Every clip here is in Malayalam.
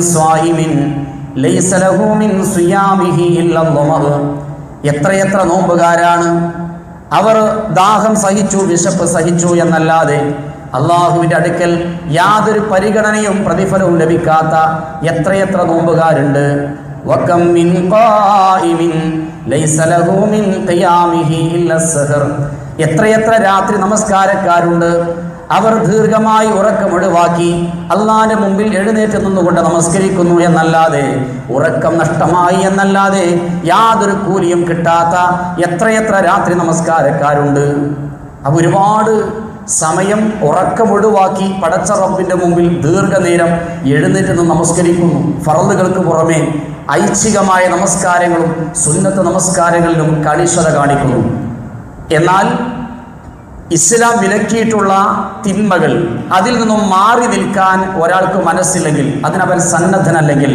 സ്വാഹിമിൻ എത്രയെത്ര നോമ്പുകാരാണ്. അവർ ദാഹം സഹിച്ചു വിശപ്പ് സഹിച്ചു എന്നല്ലാതെ അള്ളാഹുവിന്റെ അടുക്കൽ യാതൊരു പരിഗണനയും പ്രതിഫലവും ലഭിക്കാത്ത എത്രയെത്ര നോമ്പുകാരുണ്ട്. എത്രയെത്ര രാത്രി നമസ്കാരക്കാരുണ്ട്. അവർ ദീർഘമായി ഉറക്കമൊഴിവാക്കി അള്ളാന്റെ മുമ്പിൽ എഴുന്നേറ്റ് നിന്നുകൊണ്ട് നമസ്കരിക്കുന്നു എന്നല്ലാതെ ഉറക്കം നഷ്ടമായി എന്നല്ലാതെ യാതൊരു കൂലിയും കിട്ടാത്ത എത്രയെത്ര രാത്രി നമസ്കാരക്കാരുണ്ട്. അവ ഒരുപാട് സമയം ഉറക്കമൊഴിവാക്കി പടച്ച റബ്ബിന്റെ മുമ്പിൽ ദീർഘനേരം എഴുന്നേറ്റ് നിന്ന് നമസ്കരിക്കുന്നു. ഫറലുകൾക്ക് പുറമെ ഐച്ഛികമായ നമസ്കാരങ്ങളും സുന്നത്ത് നമസ്കാരങ്ങളിലും കണിശത കാണിക്കുന്നു. എന്നാൽ ഇസ്ലാം വിലക്കിയിട്ടുള്ള തിന്മകൾ അതിൽ നിന്നും മാറി നിൽക്കാൻ ഒരാൾക്ക് മനസ്സില്ലെങ്കിൽ അതിനവൻ സന്നദ്ധനല്ലെങ്കിൽ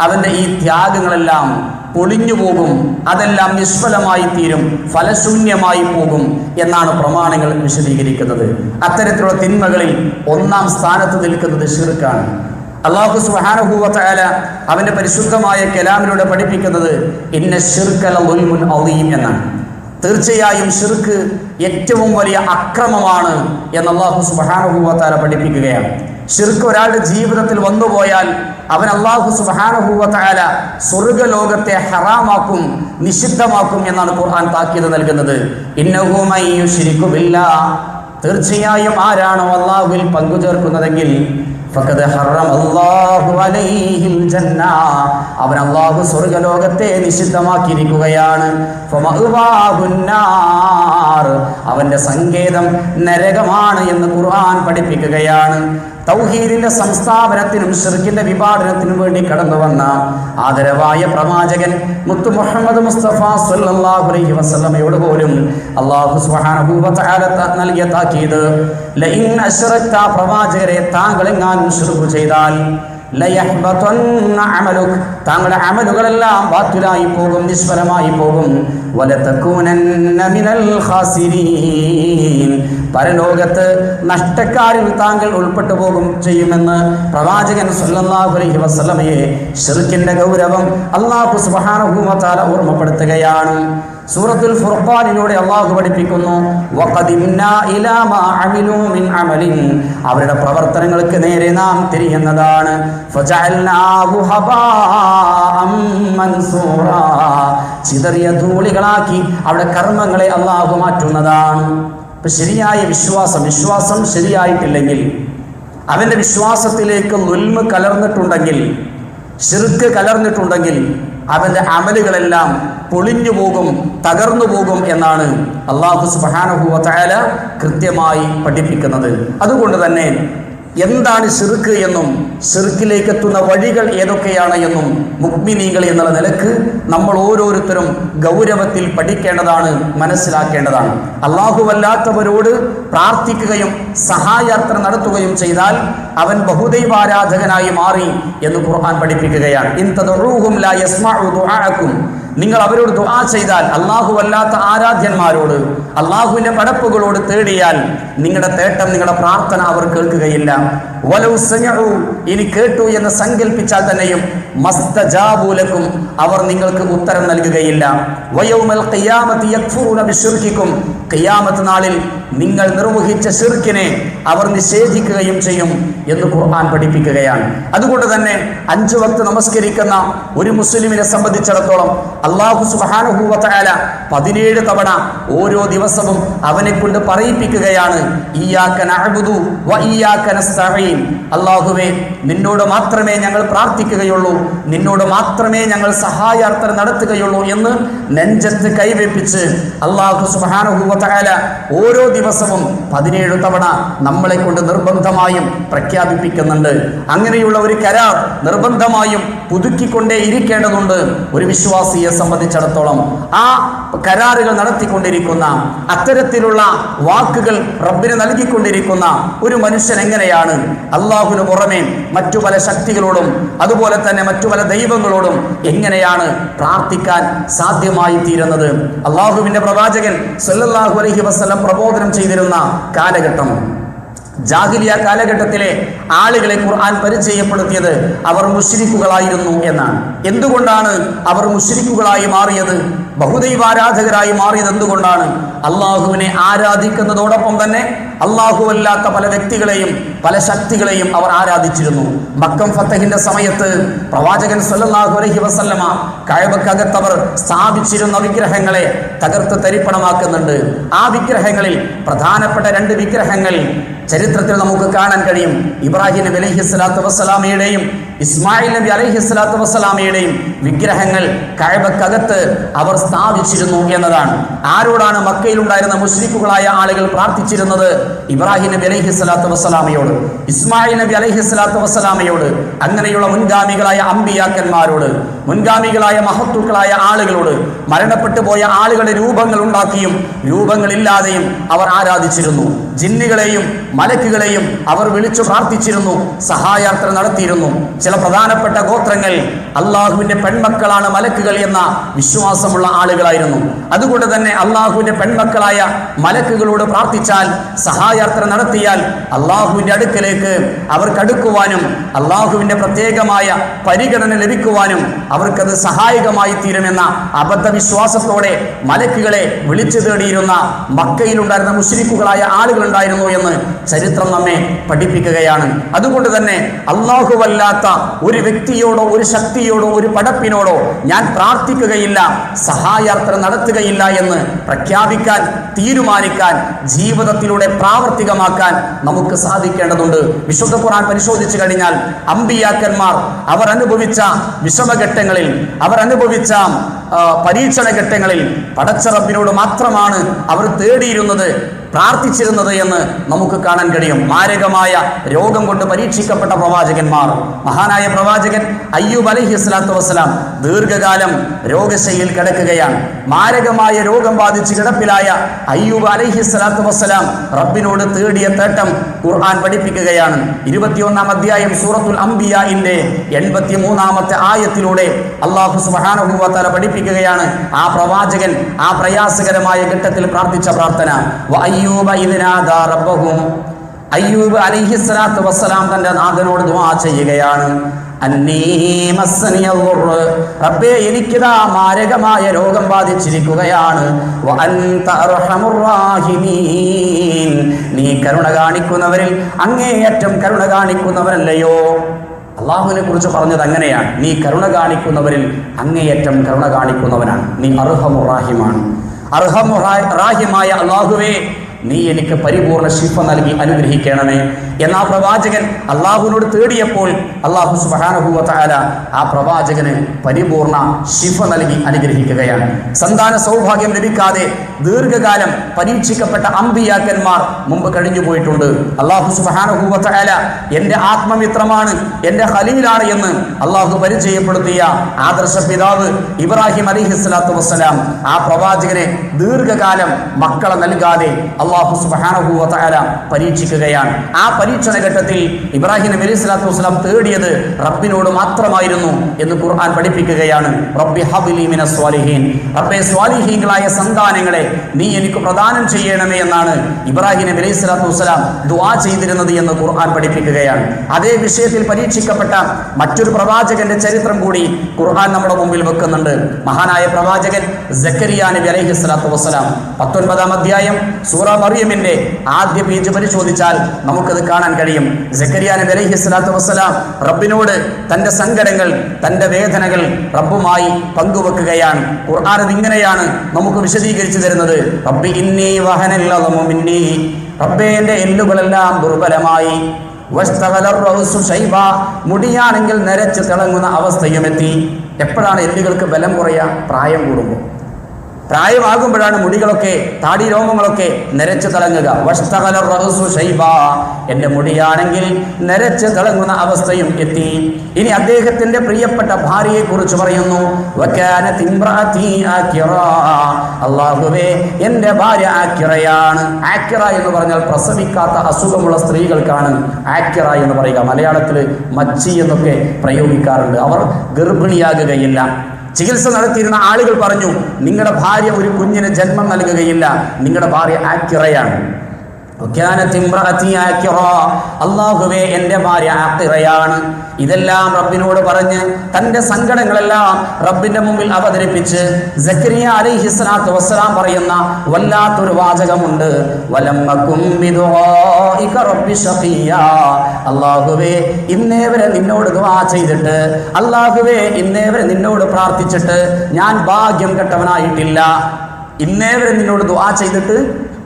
അവന്റെ ഈ ത്യാഗങ്ങളെല്ലാം പൊളിഞ്ഞു പോകും അതെല്ലാം നിഷ്ഫലമായി തീരും ഫലശൂന്യമായി പോകും എന്നാണ് പ്രമാണങ്ങൾ വിശദീകരിക്കുന്നത്. അത്തരത്തിലുള്ള തിന്മകളിൽ ഒന്നാം സ്ഥാനത്ത് നിൽക്കുന്നത് ഷിർക്കാണ് അള്ളാഹു സുഹാനഹൂവത്തായ അവന്റെ പരിശുദ്ധമായ കലാമിലൂടെ പഠിപ്പിക്കുന്നത് ഇന്ന ഷിർക്കല എന്നാണ്. തീർച്ചയായും ഷിർക്ക് ഏറ്റവും വലിയ അക്രമമാണ് എന്ന് അള്ളാഹു സുബാനുഭൂവത്താല പഠിപ്പിക്കുകയാണ്. ഷിർക്ക് ഒരാളുടെ ജീവിതത്തിൽ വന്നുപോയാൽ അവൻ അള്ളാഹു സുബാനുഭൂവത്താല സ്വർഗലോകത്തെ ഹറാമാക്കും നിഷിദ്ധമാക്കും എന്നാണ് ഖുർആൻ താക്കീത് നൽകുന്നത്. ഇന്നഹുമയ്യു ശിരിക്കുമില്ല തീർച്ചയായും ആരാണോ അള്ളാഹുവിൽ പങ്കു അവൻ അള്ളാഹു സ്വർഗലോകത്തെ നിഷിദ്ധമാക്കിയിരിക്കുകയാണ്. അവന്റെ സങ്കേതം നരകമാണ് എന്ന് ഖുർആൻ പഠിപ്പിക്കുകയാണ്. തൗഹീദിന്റെ സംസ്ഥാപനത്തിനും ഷിർക്കിന്റെ വിപാടനത്തിനും വേണ്ടി കടന്നു വന്ന ആദരവായ പ്രവാചകൻ മുത്തു മുഹമ്മദ് മുസ്തഫ സല്ലല്ലാഹു അലൈഹി വസല്ലമയോട് പോലും അല്ലാഹു സുബ്ഹാനഹു വ തആല നൽകിയ താക്കീത് ലഇൻ അശ്റക്ത പ്രവാചകരെ താങ്കൾ എങ്ങാനും ഷിർക്ക് ചെയ്താൽ താങ്കളുടെ അമലുകളെല്ലാം ബാത്തിലായി പോകും നിഷ്ഫലമായി പോകും. പരലോകത്ത് നഷ്ടക്കാരിൽ താങ്കൾ ഉൾപ്പെട്ടു പോകും ചെയ്യുമെന്ന് പ്രവാചകൻ സല്ലല്ലാഹു അലൈഹി വസല്ലമയെ ഗൗരവം അള്ളാഹു തആല ഓർമ്മപ്പെടുത്തുകയാണ്. സൂറത്തുൽ ഫുർഖാനിലൂടെ അള്ളാഹു പഠിപ്പിക്കുന്നു അവരുടെ പ്രവർത്തനങ്ങൾക്ക് നേരെ നാം തിരിയുന്നതാണ്. ചിതറിയ ധൂളികളാക്കി അവിടെ കർമ്മങ്ങളെ അള്ളാഹു മാറ്റുന്നതാണ്. ഇപ്പൊ ശരിയായ വിശ്വാസം വിശ്വാസം ശരിയായിട്ടില്ലെങ്കിൽ അവന്റെ വിശ്വാസത്തിലേക്ക് നുൽമ് കലർന്നിട്ടുണ്ടെങ്കിൽ ശിർക്ക് കലർന്നിട്ടുണ്ടെങ്കിൽ അവന്റെ അമലുകളെല്ലാം പൊളിഞ്ഞു പോകും തകർന്നു പോകും എന്നാണ് അള്ളാഹു സുബാനഹുവ വാല കൃത്യമായി പഠിപ്പിക്കുന്നത്. അതുകൊണ്ട് തന്നെ എന്താണ് സിറുക്ക് എന്നും സിറുക്കിലേക്ക് എത്തുന്ന വഴികൾ ഏതൊക്കെയാണ് എന്നും മുക്മിനീകൾ എന്നുള്ള നിലയ്ക്ക് നമ്മൾ ഓരോരുത്തരും ഗൗരവത്തിൽ പഠിക്കേണ്ടതാണ് മനസ്സിലാക്കേണ്ടതാണ്. അള്ളാഹുവല്ലാത്തവരോട് പ്രാർത്ഥിക്കുകയും സഹായാത്ര നടത്തുകയും ചെയ്താൽ അവൻ ബഹുദൈവാരാധകനായി മാറി എന്ന് ഖുർആൻ പഠിപ്പിക്കുകയാണ്. ഇൻ ലാ യസ്മഉ നിങ്ങൾ അവരോട് ദുആ ചെയ്താൽ അള്ളാഹു അല്ലാത്ത ആരാധ്യന്മാരോട് അള്ളാഹുവിന്റെ പടപ്പുകളോട് തേടിയാൽ നിങ്ങളുടെ തേട്ടം നിങ്ങളുടെ പ്രാർത്ഥന അവർ കേൾക്കുകയില്ല. വലൗ സമിഉ ഇനി കേട്ടു എന്ന് സങ്കല്പിച്ചാൽ തന്നെയും മസ്തജാബൂലക്കും അവർ നിങ്ങൾക്ക് ഉത്തരം നൽകുകയില്ല. വയൗമൽ ഖിയാമത്തി യക്ഫുറൂന ബിശിർക്കിക്കും ഖിയാമത്ത് നാളിൽ നിങ്ങൾ നിർവഹിച്ച ഷിർക്കിനെ അവർ നിഷേധിക്കുകയും ചെയ്യും എന്ന് ഖുർആൻ പഠിപ്പിക്കുകയാണ്. അതുകൊണ്ട് തന്നെ അഞ്ചു വക്ത് നമസ്കരിക്കുന്ന ഒരു മുസ്ലിമിനെ സംബന്ധിച്ചിടത്തോളം അള്ളാഹു തആല പതിനേഴ് തവണ ഓരോ ദിവസവും അവനെ കൊണ്ട് പറയിപ്പിക്കുകയാണ് വ അള്ളാഹുവേ നിന്നോട് മാത്രമേ ഞങ്ങൾ പ്രാർത്ഥിക്കുകയുള്ളൂ നിന്നോട് മാത്രമേ ഞങ്ങൾ സഹായാർത്ഥന നടത്തുകയുള്ളൂ എന്ന് നെഞ്ചത്ത് കൈവെപ്പിച്ച് അള്ളാഹു വ ഓരോ ദിവസവും പതിനേഴ് തവണ നമ്മളെ കൊണ്ട് നിർബന്ധമായും പ്രഖ്യാപിപ്പിക്കുന്നുണ്ട്. അങ്ങനെയുള്ള ഒരു കരാർ നിർബന്ധമായും പുതുക്കിക്കൊണ്ടേ ഇരിക്കേണ്ടതുണ്ട് ഒരു വിശ്വാസിയെ സംബന്ധിച്ചിടത്തോളം ആ കരാറുകൾ നടത്തിക്കൊണ്ടിരിക്കുന്ന അത്തരത്തിലുള്ള വാക്കുകൾ റബ്ബിന് നൽകിക്കൊണ്ടിരിക്കുന്ന ഒരു മനുഷ്യൻ എങ്ങനെയാണ് അള്ളാഹുന് പുറമെ മറ്റു പല ശക്തികളോടും അതുപോലെ തന്നെ മറ്റു പല ദൈവങ്ങളോടും എങ്ങനെയാണ് പ്രാർത്ഥിക്കാൻ സാധ്യമായി തീരുന്നത്? അള്ളാഹുവിന്റെ പ്രവാചകൻ സല്ലല്ലാഹു അലഹി വസ്ലം പ്രബോധനം ചെയ്തിരുന്ന കാലഘട്ടം. ജാഹിലിയ കാലഘട്ടത്തിലെ ആളുകളെ ഖുർആൻ പരിചയപ്പെടുത്തിയത് അവർ മുഷിരിക്കുകളായിരുന്നു എന്നാണ്. എന്തുകൊണ്ടാണ് അവർ മുഷിരിക്കുകളായി മാറിയത്? ബഹുദൈവാരാധകരായി മാറിയത് എന്തുകൊണ്ടാണ്? അള്ളാഹുവിനെ ആരാധിക്കുന്നതോടൊപ്പം തന്നെ അല്ലാത്ത പല വ്യക്തികളെയും പല ശക്തികളെയും അവർ ആരാധിച്ചിരുന്നു. മക്കം ഫത്തഹിന്റെ സമയത്ത് പ്രവാചകൻ സല്ലാഹു അലഹി വസല്ലമ കഴവക്കകത്തവർ സ്ഥാപിച്ചിരുന്ന വിഗ്രഹങ്ങളെ തകർത്ത് തരിപ്പണമാക്കുന്നുണ്ട്. ആ വിഗ്രഹങ്ങളിൽ പ്രധാനപ്പെട്ട രണ്ട് വിഗ്രഹങ്ങൾ ചരിത്രത്തിൽ നമുക്ക് കാണാൻ കഴിയും. ഇബ്രാഹിം നബി അലഹി സ്വലാത്തു വസ്സലാമയുടെയും ഇസ്മായിൽ നബി അലഹി സ്വലാത്തു വസ്സലാമയുടെയും വിഗ്രഹങ്ങൾ കഴവക്കകത്ത് അവർ സ്ഥാപിച്ചിരുന്നു എന്നതാണ്. ആരോടാണ് മക്കയിലുണ്ടായിരുന്ന മുസ്ലിഫുകളായ ആളുകൾ പ്രാർത്ഥിച്ചിരുന്നത്? ഇബ്രാഹിം നബി അലൈഹി സ്വലാത്തു വസ്സലാമയോട് ഇസ്മായിൽ നബി അലൈഹി സ്വലാത്തു വസ്സലാമയോട് അങ്ങനെയുള്ള മുൻഗാമികളായ അമ്പിയാക്കന്മാരോട്. മുൻഗാമികളായ മഹത്തുക്കളായ ആളുകളോട് മരണപ്പെട്ടു പോയ ആളുകളുടെ രൂപങ്ങൾ ഉണ്ടാക്കിയും രൂപങ്ങളില്ലാതെയും അവർ ആരാധിച്ചിരുന്നു. ജിന്നുകളെയും മലക്കുകളെയും അവർ വിളിച്ചു പ്രാർത്ഥിച്ചിരുന്നു. സഹായാർത്ഥന നടത്തിയിരുന്നു. ചില പ്രധാനപ്പെട്ട ഗോത്രങ്ങൾ അള്ളാഹുവിന്റെ പെൺമക്കളാണ് മലക്കുകൾ എന്ന വിശ്വാസമുള്ള ആളുകളായിരുന്നു. അതുകൊണ്ട് തന്നെ അള്ളാഹുവിന്റെ പെൺമക്കളായ മലക്കുകളോട് പ്രാർത്ഥിച്ചാൽ സഹായാർത്ഥന നടത്തിയാൽ അള്ളാഹുവിന്റെ അടുക്കലേക്ക് അവർക്ക് അടുക്കുവാനും പ്രത്യേകമായ പരിഗണന ലഭിക്കുവാനും അവർക്കത് സഹായകമായി തീരുമെന്ന അബദ്ധവിശ്വാസത്തോടെ മലക്കുകളെ വിളിച്ചു തേടിയിരുന്ന മക്കയിലുണ്ടായിരുന്ന മുസ്ലിക്കുകളായ ആളുകളുണ്ടായിരുന്നു എന്ന് ചരിത്രം നമ്മെ പഠിപ്പിക്കുകയാണ്. അതുകൊണ്ട് തന്നെ അള്ളാഹുവല്ലാത്ത ഒരു വ്യക്തിയോടോ ഒരു ശക്തിയോടോ ഒരു പടപ്പിനോടോ ഞാൻ പ്രാർത്ഥിക്കുകയില്ല സഹായാർത്ഥന നടത്തുകയില്ല എന്ന് പ്രഖ്യാപിക്കാൻ തീരുമാനിക്കാൻ ജീവിതത്തിലൂടെ പ്രാവർത്തികമാക്കാൻ നമുക്ക് സാധിക്കേണ്ടതുണ്ട്. വിശുദ്ധ ഖുർആൻ പരിശോധിച്ചു കഴിഞ്ഞാൽ അമ്പിയാക്കന്മാർ അവർ അനുഭവിച്ച വിഷമഘട്ടങ്ങളിൽ അവർ അനുഭവിച്ച പരീക്ഷണ ഘട്ടങ്ങളിൽ പടച്ചറബിനോട് മാത്രമാണ് അവർ തേടിയിരുന്നത്. പ്രാർത്ഥിച്ചിരുന്നത് എന്ന് നമുക്ക് കാണാൻ കഴിയും. മാരകമായ രോഗം കൊണ്ട് പരീക്ഷിക്കപ്പെട്ട പ്രവാചകന്മാർ. മഹാനായ പ്രവാചകൻ അയ്യൂബ് അലഹി സ്വലാത്തു വസ്സലാം ദീർഘകാലം രോഗശൈലിയിൽ കിടക്കുകയാണ്. മാരകമായ രോഗം ബാധിച്ച് കിടപ്പിലായ അയ്യൂബ് അലഹി സ്വലാത്തു വസ്സലാം റബ്ബിനോട് തേടിയ തേട്ടം ഖുർആൻ പഠിപ്പിക്കുകയാണ്. ഇരുപത്തിയൊന്നാം അധ്യായം സൂറത്തുൽ അംബിയാഇന്റെ എൺപത്തി മൂന്നാമത്തെ ആയത്തിലൂടെ അള്ളാഹു തആല പഠിപ്പിക്കുകയാണ്. ആ പ്രവാചകൻ ആ പ്രയാസകരമായ ഘട്ടത്തിൽ പ്രാർത്ഥിച്ച പ്രാർത്ഥന. അയ്യൂബ ഇദ് അയ്യൂബ് അലൈഹി സ്വലാത്തു വസ്സലാം തന്റെ നാഥനോട് ദുവാ ചെയ്യുകയാണ്. റബ്ബേ എനിക്കിതാ മാരകമായ രോഗം ബാധിച്ചിരിക്കുകയാണ്. നീ കരുണ കാണിക്കുന്നവരിൽ അങ്ങേയറ്റം കരുണ കാണിക്കുന്നവരല്ലയോ? അള്ളാഹുവിനെ കുറിച്ച് പറഞ്ഞത് അങ്ങനെയാണ്. നീ കരുണ കാണിക്കുന്നവരിൽ അങ്ങേയറ്റം കരുണ കാണിക്കുന്നവനാണ്. നീ അർഹമുറാഹിമാണ് അർഹമുറാഹിമായ അള്ളാഹുവേ നീ എനിക്ക് പരിപൂർണ ശിഫ നൽകി അനുഗ്രഹിക്കണമേ. എന്നാ പ്രവാചകൻ അള്ളാഹുവിനോട് തേടിയപ്പോൾ അള്ളാഹു സുബാനഹുവ താല ആ പ്രവാചകന് പരിപൂർണ ശിഫ നൽകി അനുഗ്രഹിക്കുകയാണ്. സന്താന സൗഭാഗ്യം ലഭിക്കാതെ ദീർഘകാലം പരീക്ഷിക്കപ്പെട്ട അമ്പിയാക്കന്മാർ മുമ്പ് കഴിഞ്ഞു പോയിട്ടുണ്ട് അള്ളാഹു സുബാനഹുവ എന്റെ എന്റെ ആത്മമിത്രമാണ് എന്റെ ഖലീലാണ് എന്ന് അള്ളാഹു പരിചയപ്പെടുത്തിയ ആദർശ പിതാവ് ഇബ്രാഹിം അലിഹിസ്ലാത്തു വസ്സലാം ആ പ്രവാചകനെ ദീർഘകാലം മക്കളെ നൽകാതെ അള്ളാഹു സുബാനഹുവ സുബാനഹുല പരീക്ഷിക്കുകയാണ്. ആ പരീക്ഷണ ഘട്ടത്തിൽ ഇബ്രാഹിം നബി അലൈഹി സ്വലാത്തു വസ്സലാം തേടിയത് റബ്ബിനോട് മാത്രമായിരുന്നു എന്ന് ഖുർആൻ പഠിപ്പിക്കുകയാണ്. റബ്ബി ഹബ്ലി മിന സ്വാലിഹീൻ. റബ്ബെ സ്വാലിഹീങ്ങളായ സന്താനങ്ങളെ നീ എനിക്ക് പ്രദാനം ചെയ്യണമേ എന്നാണ് ഇബ്രാഹിം നബി അലൈഹി സ്വലാത്തു വസ്സലാം ദുആ ചെയ്തിരുന്നത് എന്ന് ഖുർആൻ പഠിപ്പിക്കുകയാണ്. അതേ വിഷയത്തിൽ പരീക്ഷിക്കപ്പെട്ട മറ്റൊരു പ്രവാചകന്റെ ചരിത്രം കൂടി ഖുർആൻ നമ്മുടെ മുമ്പിൽ വെക്കുന്നുണ്ട്. മഹാനായ പ്രവാചകൻ സക്കരിയ നബി അലൈഹി സ്വലാത്തു വസ്സലാം. പത്തൊൻപതാം അധ്യായം സൂറ മറിയമിന്റെ ആദ്യ പേജ് പരിശോധിച്ചാൽ നമുക്കത് കാണാൻ കഴിയും. ജക്കരിയാൻ അലൈഹി സ്വലാത്തു വസ്സലാം റബ്ബിനോട് തന്റെ സങ്കടങ്ങൾ തന്റെ വേദനകൾ റബ്ബുമായി പങ്കുവെക്കുകയാണ്. ഖുർആൻ ഇങ്ങനെയാണ് നമുക്ക് വിശദീകരിച്ചു തരുന്നത്. റബ്ബി ഇന്നി വഹനല്ലി റബ്ബെ എന്റെ എല്ലുകളെല്ലാം ദുർബലമായി. മുടിയാണെങ്കിൽ നരച്ച് തിളങ്ങുന്ന അവസ്ഥയുമെത്തി. എപ്പോഴാണ് എല്ലുകൾക്ക് ബലം കുറയുക പ്രായം കൂടുമ്പോൾ. പ്രായമാകുമ്പോഴാണ് മുടികളൊക്കെ താടി രോമങ്ങളൊക്കെ നിരച്ചു തിളങ്ങുക. എന്റെ മുടിയാണെങ്കിൽ നിരച്ച് തിളങ്ങുന്ന അവസ്ഥയും എത്തി. ഇനി അദ്ദേഹത്തിന്റെ പ്രിയപ്പെട്ട ഭാര്യയെ കുറിച്ച് പറയുന്നു. അള്ളാഹുവേ എന്റെ ഭാര്യ ആക്കിറയാണ് ആക്കിറ എന്ന് പറഞ്ഞാൽ പ്രസവിക്കാത്ത അസുഖമുള്ള സ്ത്രീകൾക്കാണ് ആക്കിറ എന്ന് പറയുക. മലയാളത്തിൽ മച്ചി എന്നൊക്കെ പ്രയോഗിക്കാറുണ്ട്. അവർ ഗർഭിണിയാകുകയില്ല. ചികിത്സ നടത്തിയിരുന്ന ആളുകൾ പറഞ്ഞു നിങ്ങളുടെ ഭാര്യ ഒരു കുഞ്ഞിന് ജന്മം നൽകുകയില്ല നിങ്ങളുടെ ഭാര്യ ആക്കിറയാണ്. അള്ളാഹുവേ എന്റെ ഭാര്യ ആക്കിറയാണ് ഇതെല്ലാം റബ്ബിനോട് പറഞ്ഞ് തന്റെ സങ്കടങ്ങളെല്ലാം റബ്ബിന്റെ മുമ്പിൽ അവതരിപ്പിച്ച് സക്കരിയ അലൈഹി സ്വലാത്തു വസ്സലാം പറയുന്ന വല്ലാത്തൊരു വാചകമുണ്ട്. അള്ളാഹുവേ ഇന്നേ വരെ നിന്നോട് ദുവാ ചെയ്തിട്ട് അള്ളാഹുവേ ഇന്നേ വരെ നിന്നോട് പ്രാർത്ഥിച്ചിട്ട് ഞാൻ ഭാഗ്യം കെട്ടവനായിട്ടില്ല. ഇന്നേ വരെ നിന്നോട് ദുവാ ചെയ്തിട്ട്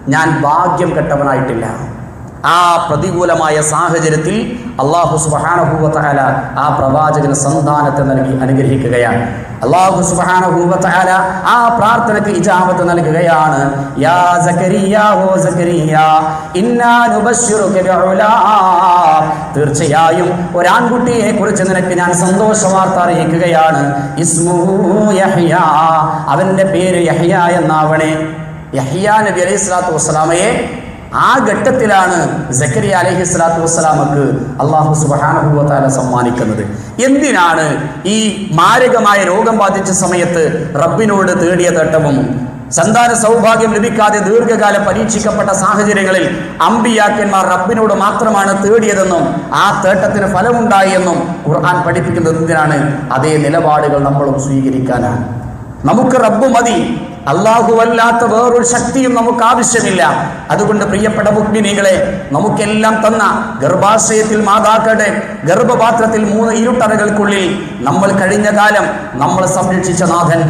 ഞാൻ ഭാഗ്യം കെട്ടവനായിട്ടില്ല. ആ പ്രതികൂലമായ സാഹചര്യത്തിൽ അള്ളാഹു സുബാനഹൂബത്തഹാല ആ പ്രവാചകന് സന്താനത്തെ നൽകി അനുഗ്രഹിക്കുകയാണ്. അള്ളാഹു സുബാനഹൂബത്തഹാല ആ പ്രാർത്ഥനയ്ക്ക് ഇജാമത്ത് നൽകുകയാണ്. യാ സക്കരിയ. തീർച്ചയായും ഒരാൺകുട്ടിയെ കുറിച്ച് നിനക്ക് ഞാൻ സന്തോഷ വാർത്ത അറിയിക്കുകയാണ്. ഇസ്മുഹു യഹ്യ അവന്റെ പേര് യഹ്യ എന്നാവണേ. യഹ്യ നബി അലൈഹി സ്വലാത്തു വസ്സലാമയെ ആ ഘട്ടത്തിലാണ് സക്കരിയ അലഹി സ്വലാത്തു വസ്സലാമക്ക് അള്ളാഹു സുബാനുഭവത്താല സമ്മാനിക്കുന്നത്. എന്തിനാണ് ഈ മാരകമായ രോഗം ബാധിച്ച സമയത്ത് റബ്ബിനോട് തേടിയ തട്ടവും സന്താന സൗഭാഗ്യം ലഭിക്കാതെ ദീർഘകാല പരീക്ഷിക്കപ്പെട്ട സാഹചര്യങ്ങളിൽ അമ്പിയാക്കന്മാർ റബ്ബിനോട് മാത്രമാണ് തേടിയതെന്നും ആ തേട്ടത്തിന് ഫലമുണ്ടായി എന്നും ഖുർആൻ പഠിപ്പിക്കുന്നത് എന്തിനാണ്? അതേ നിലപാടുകൾ നമ്മളും സ്വീകരിക്കാനാണ്. നമുക്ക് റബ്ബ് മതി. അല്ലാഹുവല്ലാത്ത വേറൊരു ശക്തിയും നമുക്ക് ആവശ്യമില്ല. അതുകൊണ്ട് പ്രിയപ്പെട്ട മുഗ്മിനികളെ നമുക്കെല്ലാം തന്ന ഗർഭാശയത്തിൽ മാതാക്കളുടെ ഗർഭപാത്രത്തിൽ മൂന്ന് ഇരുട്ടറകൾക്കുള്ളിൽ നമ്മൾ കഴിഞ്ഞ കാലം നമ്മൾ സംരക്ഷിച്ച നാഥൻ.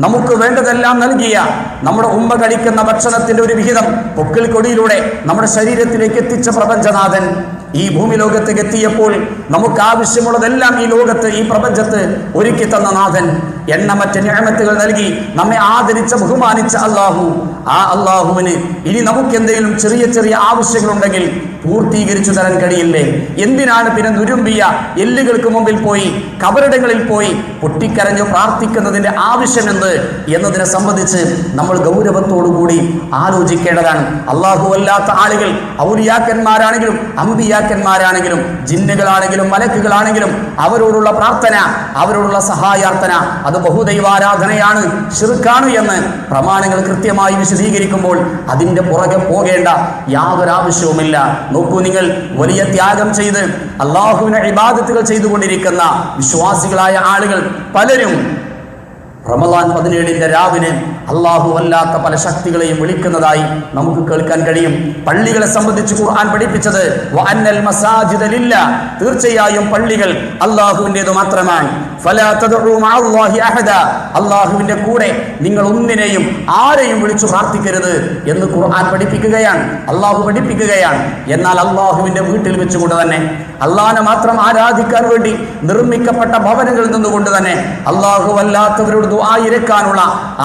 നമുക്ക് വേണ്ടതെല്ലാം നൽകിയ നമ്മുടെ ഉമ്മ കഴിക്കുന്ന ഭക്ഷണത്തിന്റെ ഒരു വിഹിതം പൊക്കിൾ കൊടിയിലൂടെ നമ്മുടെ ശരീരത്തിലേക്ക് എത്തിച്ച പ്രപഞ്ചനാഥൻ. ഈ ഭൂമി ലോകത്തേക്ക് എത്തിയപ്പോൾ നമുക്ക് ആവശ്യമുള്ളതെല്ലാം ഈ ലോകത്ത് ഈ പ്രപഞ്ചത്ത് ഒരുക്കി തന്ന നാഥൻ. എണ്ണമറ്റ ഞാമത്തുകൾ നൽകി നമ്മെ ആദരിച്ച ബഹുമാനിച്ച അള്ളാഹു ആ അള്ളാഹുവിന് ഇനി നമുക്ക് എന്തെങ്കിലും ചെറിയ ചെറിയ ആവശ്യങ്ങളുണ്ടെങ്കിൽ പൂർത്തീകരിച്ചു തരാൻ കഴിയില്ലേ? എന്തിനാണ് പിന്നെ നുരുമ്പിയ എല്ലുകൾക്ക് മുമ്പിൽ പോയി കബറിടങ്ങളിൽ പോയി പൊട്ടിക്കരഞ്ഞു പ്രാർത്ഥിക്കുന്നതിന്റെ ആവശ്യമെന്ത് എന്നതിനെ സംബന്ധിച്ച് നമ്മൾ ഗൗരവത്തോടുകൂടി ആലോചിക്കേണ്ടതാണ്. അള്ളാഹു അല്ലാത്ത ആളുകൾ ഔലിയാക്കന്മാരാണെങ്കിലും അമ്പിയാക്കന്മാരാണെങ്കിലും ജിന്നുകളാണെങ്കിലും മലക്കുകളാണെങ്കിലും അവരോടുള്ള പ്രാർത്ഥന അവരോടുള്ള സഹായാർത്ഥന അത് ബഹുദൈവാരാധനയാണ് ഷിർക്കാണ് എന്ന് പ്രമാണങ്ങൾ കൃത്യമായി വിശദീകരിക്കുമ്പോൾ അതിന്റെ പുറകെ പോകേണ്ട യാതൊരു ആവശ്യവുമില്ല നോക്കൂ നിങ്ങൾ വലിയ ത്യാഗം ചെയ്ത് അള്ളാഹുവിനെ ഇബാദത്തുകൾ ചെയ്തുകൊണ്ടിരിക്കുന്ന വിശ്വാസികളായ ആളുകൾ പലരും റമദാൻ പതിനേഴിന്റെ രാവിലെ അള്ളാഹു അല്ലാത്ത പല ശക്തികളെയും വിളിക്കുന്നതായി നമുക്ക് കേൾക്കാൻ കഴിയും പള്ളികളെ സംബന്ധിച്ച് ഖുർആൻ പഠിപ്പിച്ചത്. തീർച്ചയായും പള്ളികൾ അള്ളാഹുവിന്റെത് മാത്രമാണ്. അള്ളാഹുവിന്റെ കൂടെ നിങ്ങൾ ഒന്നിനെയും ആരെയും വിളിച്ചു പ്രാർത്ഥിക്കരുത് എന്ന് ഖുർആൻ പഠിപ്പിക്കുകയാണ് അള്ളാഹു പഠിപ്പിക്കുകയാണ് എന്നാൽ അള്ളാഹുവിന്റെ വീട്ടിൽ വെച്ചുകൊണ്ട് തന്നെ അള്ളാഹിനെ മാത്രം ആരാധിക്കാൻ വേണ്ടി നിർമ്മിക്കപ്പെട്ട ഭവനങ്ങളിൽ നിന്നുകൊണ്ട് തന്നെ അള്ളാഹു അല്ലാത്തവരോട് ദുആയിരക്കാനുള്ള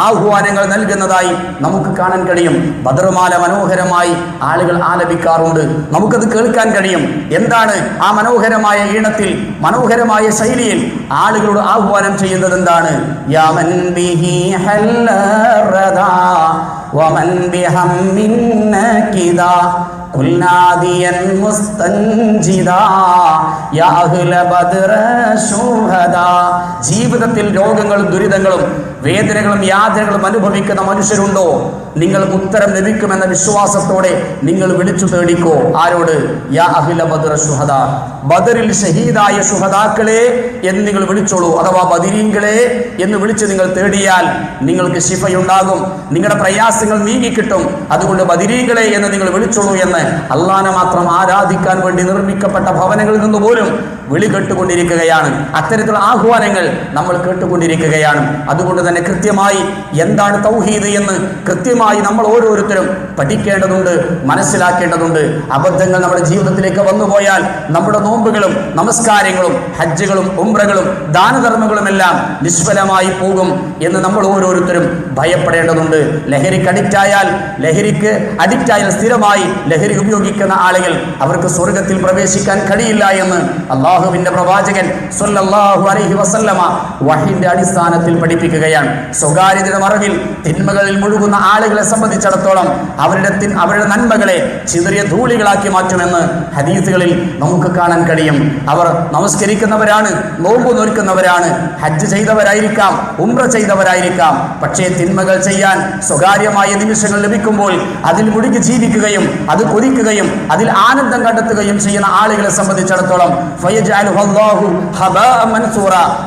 ആഹ്വാനങ്ങൾ നൽകുന്നതായി നമുക്ക് കാണാൻ കഴിയും. ബദർമാല മനോഹരമായി ആളുകൾ ആലപിക്കാറുണ്ട്. നമുക്കത് കേൾക്കാൻ കഴിയും. എന്താണ് ആ മനോഹരമായ ഈണത്തിൽ മനോഹരമായ ശൈലിയിൽ ആളുകളോട് ആഹ്വാനം ചെയ്യുന്നത് എന്താണ് യാമൻ ബിഹി ഹല്ലറദാ. വമൻ ബിഹമ്മിൻ നകിദാ قل ناديا مستنجدا يا أهل بدر شهدا ജീവിതത്തിൽ രോഗങ്ങളും ദുരിതങ്ങളും വേദനകളും യാതനകളും അനുഭവിക്കുന്ന മനുഷ്യരുണ്ടോ നിങ്ങൾ ഉത്തരം ലഭിക്കുമെന്ന വിശ്വാസത്തോടെ നിങ്ങൾ വിളിച്ചു തേടിക്കോ ആരോട് യാ അഹില ബദർ ഷുഹദ ബദറിൽ ഷഹീദായ ഷുഹദാക്കളെ എന്ന് നിങ്ങൾ വിളിച്ചോളൂ അഥവാ ബദിരീങ്ങളെ എന്ന് വിളിച്ച് നിങ്ങൾ തേടിയാൽ നിങ്ങൾക്ക് ശിഫയുണ്ടാകും നിങ്ങളുടെ പ്രയാസങ്ങൾ നീങ്ങിക്കിട്ടും. അതുകൊണ്ട് ബദിരീകളെ എന്ന് നിങ്ങൾ വിളിച്ചോളൂ എന്ന് അള്ളാനെ മാത്രം ആരാധിക്കാൻ വേണ്ടി നിർമ്മിക്കപ്പെട്ട ഭവനങ്ങളിൽ നിന്ന് പോലും വിളി കേട്ടുകൊണ്ടിരിക്കുകയാണ്. അത്തരത്തിലുള്ള ആഹ്വാനങ്ങൾ നമ്മൾ കേട്ടുകൊണ്ടിരിക്കുകയാണ്. അതുകൊണ്ട് തന്നെ കൃത്യമായി എന്താണ് തൗഹീദ് എന്ന് കൃത്യമായി നമ്മൾ ഓരോരുത്തരും പഠിക്കേണ്ടതുണ്ട് മനസ്സിലാക്കേണ്ടതുണ്ട്. അബദ്ധങ്ങൾ നമ്മുടെ ജീവിതത്തിലേക്ക് വന്നുപോയാൽ നമ്മുടെ നോമ്പുകളും നമസ്കാരങ്ങളും ഹജ്ജുകളും ഉംറകളും ദാനധർമ്മങ്ങളുമെല്ലാം നിഷ്ഫലമായി പോകും എന്ന് നമ്മൾ ഓരോരുത്തരും ഭയപ്പെടേണ്ടതുണ്ട്. ലഹരിക്ക് അഡിക്റ്റായാൽ ലഹരിക്ക് അഡിക്റ്റായാൽ സ്ഥിരമായി ലഹരി ഉപയോഗിക്കുന്ന ആളുകൾ അവർക്ക് സ്വർഗത്തിൽ പ്രവേശിക്കാൻ കഴിയില്ല എന്ന് അള്ളാഹു അള്ളാഹുവിന്റെ പ്രവാചകൻ സല്ലല്ലാഹു അലൈഹി വസല്ലമ വഹിന്റെ അടിസ്ഥാനത്തിൽ പഠിപ്പിക്കുകയാണ്. സ്വകാര്യതയുടെ മറവിൽ തിന്മകളിൽ മുഴുകുന്ന ആളുകളെ സംബന്ധിച്ചിടത്തോളം അവരുടെ അവരുടെ നന്മകളെ ചിതറിയ ധൂളികളാക്കി മാറ്റുമെന്ന് ഹദീസുകളിൽ നമുക്ക് കാണാൻ കഴിയും. അവർ നമസ്കരിക്കുന്നവരാണ് നോമ്പു നോൽക്കുന്നവരാണ് ഹജ്ജ് ചെയ്തവരായിരിക്കാം ഉംറ ചെയ്തവരായിരിക്കാം. പക്ഷേ തിന്മകൾ ചെയ്യാൻ സ്വകാര്യമായ നിമിഷങ്ങൾ ലഭിക്കുമ്പോൾ അതിൽ മുഴുകി ജീവിക്കുകയും അത് കൊതിക്കുകയും അതിൽ ആനന്ദം കണ്ടെത്തുകയും ചെയ്യുന്ന ആളുകളെ സംബന്ധിച്ചിടത്തോളം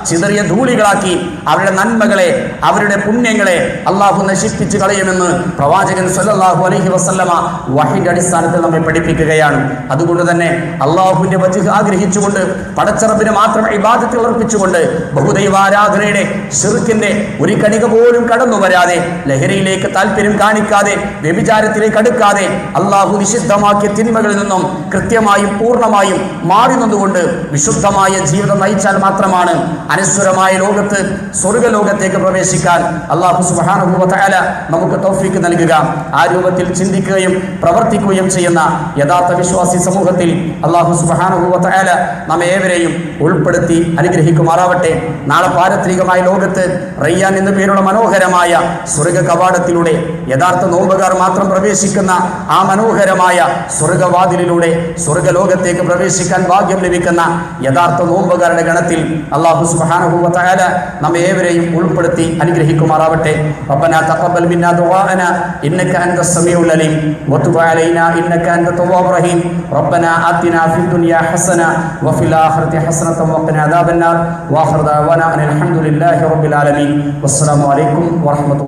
ചിതറിയ ധൂളികളാക്കി അവരുടെ നന്മകളെ അവരുടെ പുണ്യങ്ങളെ അള്ളാഹു നശിപ്പിച്ചു കളയുമെന്ന് പ്രവാചകൻ സല്ലല്ലാഹു അലഹി വസല്ലമ വഹിന്റെ അടിസ്ഥാനത്തിൽ നമ്മെ പഠിപ്പിക്കുകയാണ്. അതുകൊണ്ട് തന്നെ അള്ളാഹുവിന്റെ വജു ആഗ്രഹിച്ചുകൊണ്ട് പടച്ചറപ്പിന് മാത്രം ഇബാദത്തിൽ അർപ്പിച്ചുകൊണ്ട് ബഹുദൈവാരാധനയുടെ ഷിർക്കിന്റെ ഒരു കണിക പോലും കടന്നു വരാതെ ലഹരിയിലേക്ക് താല്പര്യം കാണിക്കാതെ വ്യഭിചാരത്തിലേക്ക് അടുക്കാതെ അള്ളാഹു നിഷിദ്ധമാക്കിയ തിന്മകളിൽ നിന്നും കൃത്യമായും പൂർണമായും മാറി നിന്നുകൊണ്ട് വിശുദ്ധമായ ജീവിതം നയിച്ചാൽ മാത്രമാണ് അനശ്വരമായ ലോകത്ത് സ്വർഗലോകത്തേക്ക് പ്രവേശിക്കാൻ അള്ളാഹു സുബാനുഭൂവല നമുക്ക് തോഫിക്ക് നൽകുക. ആ രൂപത്തിൽ ചിന്തിക്കുകയും പ്രവർത്തിക്കുകയും ചെയ്യുന്ന യഥാർത്ഥ വിശ്വാസി സമൂഹത്തിൽ അള്ളാഹു സുബാനുഭൂവല നമ്മെ ഏവരെയും ഉൾപ്പെടുത്തി അനുഗ്രഹിക്കുമാറാവട്ടെ. നാളെ പാരത്രികമായ ലോകത്ത് റയ്യാൻ എന്നു പേരുള്ള മനോഹരമായ സ്വർഗ കവാടത്തിലൂടെ യഥാർത്ഥ നോമ്പുകാർ മാത്രം പ്രവേശിക്കുന്ന ആ മനോഹരമായ സ്വർഗവാതിലിലൂടെ സ്വർഗലോകത്തേക്ക് പ്രവേശിക്കാൻ ഭാഗ്യം ലഭിക്കുന്ന യഥാർത്ഥ നോമ്പുകാരുടെ ഗണത്തിൽ അള്ളാഹു സുബാനുഭൂവല നമ്മെ ഏവരെയും ഉൾപ്പെടുത്തി അനുഗ്രഹിക്കുമാറാവട്ടെ ربنا تقبل منا دعاءنا انك انت السميع العليم وتب علينا انك انت التواب الرحيم ربنا اتنا في الدنيا حسنه وفي الاخره حسنه وقنا عذاب النار واخر دعوانا ان الحمد لله رب العالمين والسلام عليكم ورحمه الله